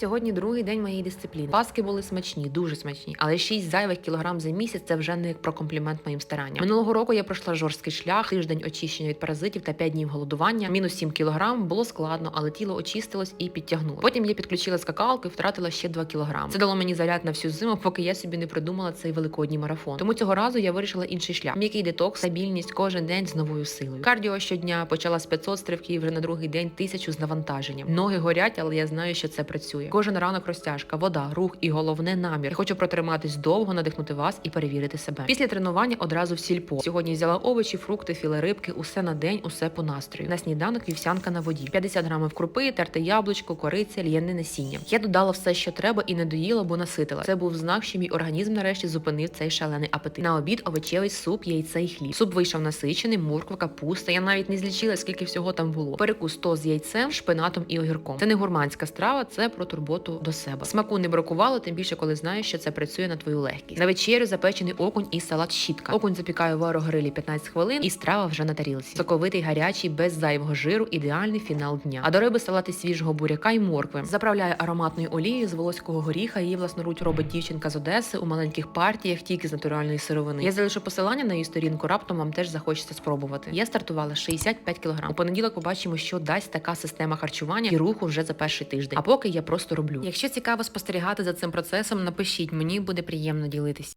Сьогодні другий день моєї дисципліни. Паски були смачні, дуже смачні, але 6 зайвих кілограм за місяць це вже не як про комплімент моїм старанням. Минулого року я пройшла жорсткий шлях, тиждень очищення від паразитів та 5 днів голодування. Мінус 7 кілограм було складно, але тіло очистилось і підтягнуло. Потім я підключила скакалку і втратила ще 2 кілограми. Це дало мені заряд на всю зиму, поки я собі не придумала цей великодній марафон. Тому цього разу я вирішила інший шлях. М'який детокс, стабільність кожен день з новою силою. Кардіо щодня почала з 500 стрибків, вже на другий день тисячу з навантаженням. Ноги горять, але я знаю, що це працює. Кожен ранок розтяжка, вода, рух і головне намір. Я хочу протриматись довго, надихнути вас і перевірити себе. Після тренування одразу в сільпо. Сьогодні взяла овочі, фрукти, філе рибки, усе на день, усе по настрою. На сніданок вівсянка на воді, 50 грамів крупи, терте яблучко, кориця, л'яне насіння. Я додала все, що треба, і не доїла, бо наситила. Це був знак, що мій організм нарешті зупинив цей шалений апетит. На обід овочевий суп, яйце і хліб. Суп вийшов насичений, морква, капуста. Я навіть не злічила, скільки всього там було. Перекус то з яйцем, шпинатом і огірком. Це не гурманська страва, це про турботу до себе. Смаку не бракувало, тим більше, коли знаєш, що це працює на твою легкість. На вечерю запечений окунь і салат щітка. Окунь запікаю в аерогрилі 15 хвилин, і страва вже на тарілці. Соковитий, гарячий, без зайвого жиру, ідеальний фінал дня. А до риби салати свіжого буряка і моркви. Заправляю ароматною олією з волоського горіха. Її власноруч робить дівчинка з Одеси у маленьких партіях, тільки з натуральної сировини. Я залишу посилання на її сторінку. Раптом вам теж захочеться спробувати. Я стартувала 65 кг. У понеділок побачимо, що дасть така система харчування і руху вже за перший тиждень. А поки я просто роблю. Якщо цікаво спостерігати за цим процесом, напишіть мені буде приємно ділитись.